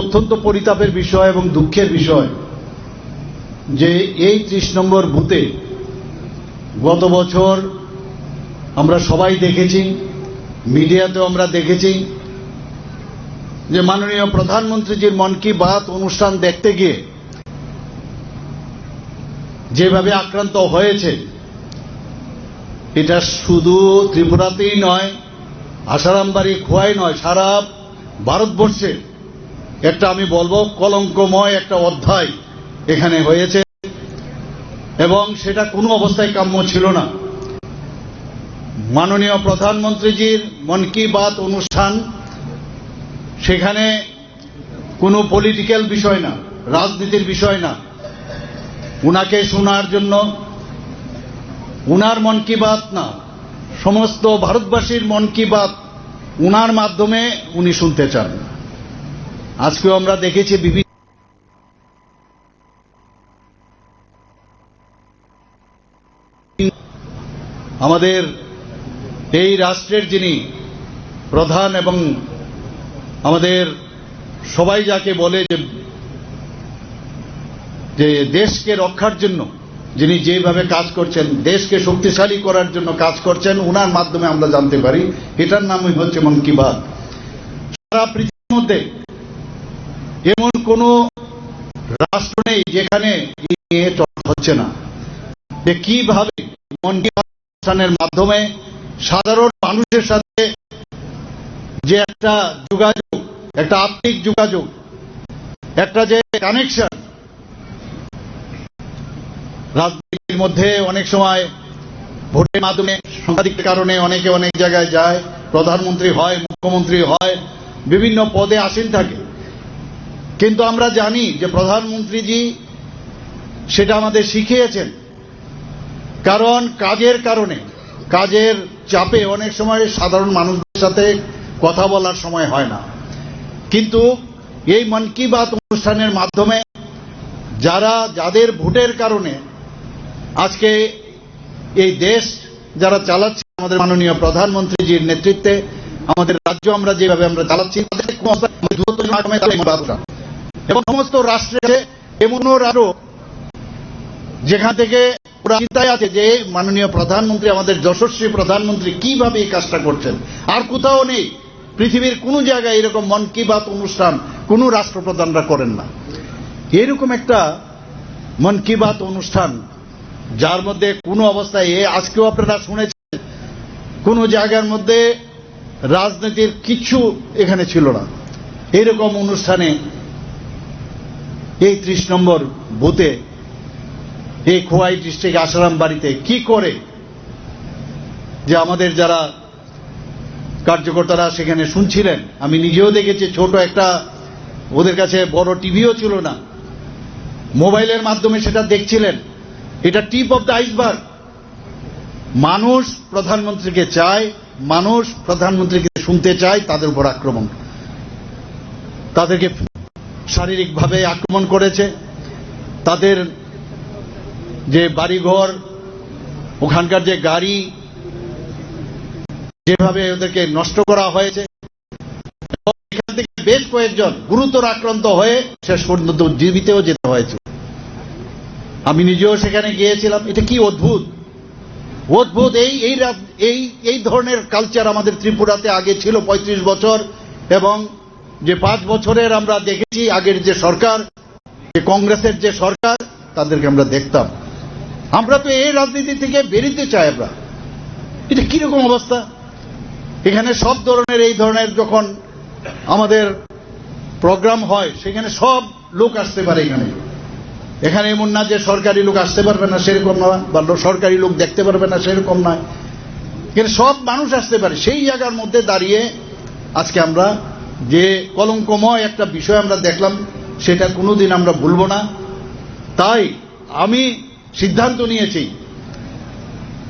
অত্যন্ত পরিতাপের বিষয় এবং দুঃখের বিষয় যে এই ত্রিশ নম্বর বুথে গত বছর আমরা সবাই দেখেছি, মিডিয়াতেও আমরা দেখেছি যে মাননীয় প্রধানমন্ত্রীজির মন কি বাত অনুষ্ঠান দেখতে গিয়ে যেভাবে আক্রান্ত হয়েছে, এটা শুধু ত্রিপুরাতেই নয়, আসারামবাড়ি খোয়াই নয়, সারা ভারতবর্ষে একটা আমি বলব, কলঙ্কময় একটা অধ্যায় এখানে হয়েছে এবং সেটা কোনো অবস্থায় কাম্য ছিল না। মাননীয় প্রধানমন্ত্রীজির মন কি বাত অনুষ্ঠান সেখানে কোনো পলিটিক্যাল বিষয় না, রাজনীতির বিষয় না। উনাকে শোনার জন্য উনার মন কি বাত না, সমস্ত ভারতবাসীর মন কি বাত উনার মাধ্যমে উনি শুনতে চান। আজকেও আমরা দেখেছি বিভিন্ন আমাদের এই রাষ্ট্রের যিনি প্রধান এবং আমাদের সবাই যাকে বলে যে দেশকে রক্ষার জন্য যিনি যেভাবে কাজ করছেন, দেশকে শক্তিশালী করার জন্য কাজ করছেন, উনার মাধ্যমে আমরা জানতে পারি। এটার নামই হচ্ছে মন কি বাত। সারা পৃথিবীর মধ্যে এমন কোন রাষ্ট্র নেই যেখানে হচ্ছে না। যে কীভাবে মন বাত অনুষ্ঠানের মাধ্যমে সাধারণ মানুষের সাথে যে একটা যোগাযোগ, একটা আত্মিক যোগাযোগ, একটা যে কানেকশন রাজনীতির মধ্যে অনেক সময় ভোটের মাধ্যমে সাংবাদিকের কারণে অনেকে অনেক জায়গায় যায়, প্রধানমন্ত্রী হয়, মুখ্যমন্ত্রী হয়, বিভিন্ন পদে আসীন থাকে। কিন্তু আমরা জানি যে প্রধানমন্ত্রীজি সেটা আমাদের শিখিয়েছেন। কারণ কাজের কারণে, কাজের চাপে অনেক সময় সাধারণ মানুষদের সাথে কথা বলার সময় হয় না। কিন্তু এই মন কি বাত অনুষ্ঠানের মাধ্যমে যারা, যাদের ভোটের কারণে আজকে এই দেশ যারা চালাচ্ছে, আমাদের মাননীয় প্রধানমন্ত্রীজির নেতৃত্বে আমাদের রাজ্য আমরা যেভাবে আমরা চালাচ্ছি, তাদের এবং সমস্ত রাষ্ট্রে এমনও রাষ্ট্র যেখান থেকে ওরা চিন্তায় আছে যে মাননীয় প্রধানমন্ত্রী, আমাদের যশস্বী প্রধানমন্ত্রী কীভাবে এই কাজটা করছেন? আর কোথাও নেই। পৃথিবীর কোনো জায়গায় এরকম মন কি বাত অনুষ্ঠান কোনো রাষ্ট্রপ্রধানরা করেন না। এরকম একটা মন কি বাত অনুষ্ঠান, যার মধ্যে কোনো অবস্থায়, এ আজকেও আপনারা শুনেছেন, কোনো জায়গার মধ্যে রাজনীতির কিছু এখানে ছিল না। এরকম অনুষ্ঠানে এই ত্রিশ নম্বর বুথে, এই খোয়াই ডিস্ট্রিক্ট আসারাম বাড়িতে কি করে যে আমাদের যারা কার্যকর্তারা সেখানে শুনছিলেন, আমি নিজেও দেখেছি ছোট একটা, ওদের কাছে বড় টিভিও ছিল না। মোবাইলের মাধ্যমে সেটা দেখছিলেন। এটা টিপ অফ দ্য আইসবার্গ। মানুষ প্রধানমন্ত্রীকে চায়, মানুষ প্রধানমন্ত্রীকে শুনতে চায়, তাদের উপর আক্রমণ। তাদেরকে শারীরিকভাবে আক্রমণ করেছে। তাদের যে বাড়িঘর, ওখানকার যে গাড়ি, যেভাবে ওদেরকে নষ্ট করা হয়েছে। এখান থেকে বেশ কয়েকজন গুরুতর আক্রান্ত হয়ে শেষ পর্যন্ত জীবিতেও যেতে হয়েছে। আমি নিজেও সেখানে গিয়েছিলাম। এটা কি অদ্ভুত? অদ্ভুত এই এই এই এই ধরনের কালচার আমাদের ত্রিপুরাতে আগে ছিল ৩৫ বছর এবং যে পাঁচ বছরের আমরা দেখেছি আগের যে সরকার, যে কংগ্রেসের যে সরকার, তাদেরকে আমরা দেখতাম। আমরা তো এই রাজনীতি থেকে বেরিতে চাই আমরা। এটা কীরকম অবস্থা? এখানে সব ধরনের এই ধরনের যখন আমাদের প্রোগ্রাম হয়, সেখানে সব লোক আসতে পারে এখানে। এখানে এমন না যে সরকারি লোক আসতে পারবে না, সেরকম না, বা সরকারি লোক দেখতে পারবে না, সেরকম নয় এখানে সব মানুষ আসতে পারে। সেই জায়গার মধ্যে দাঁড়িয়ে আজকে আমরা যে কলঙ্কময় একটা বিষয় আমরা দেখলাম, সেটা কোনোদিন আমরা ভুলব না। তাই আমি সিদ্ধান্ত নিয়েছি।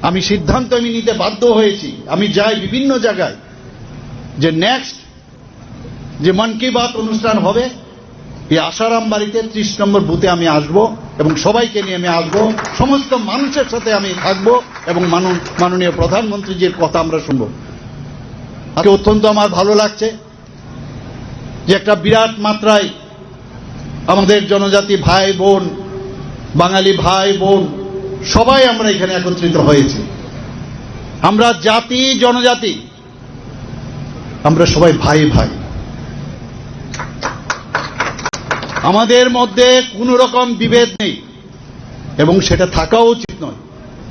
আমি সিদ্ধান্ত আমি নিতে বাধ্য হয়েছি। আমি যাই বিভিন্ন জায়গায় যে নেক্সট যে মন কি বাত অনুষ্ঠান হবে, এই আশারাম বাড়িতে ত্রিশ নম্বর বুথে আমি আসব এবং সবাইকে নিয়ে আমি আসব। সমস্ত মানুষের সাথে আমি থাকব এবং মানু- মাননীয় প্রধানমন্ত্রীজির কথা আমরা শুনব। আজকে অত্যন্ত আমার ভালো লাগছে। যে একটা বিরাট মাত্রায় আমাদের জনজাতি ভাই বোন, বাঙালি ভাই বোন, সবাই আমরা এখানে একত্রিত হয়েছি। আমরা জাতি, জনজাতি, আমরা সবাই ভাই ভাই। আমাদের মধ্যে কোনো রকম বিভেদ নেই এবং সেটা থাকা উচিত।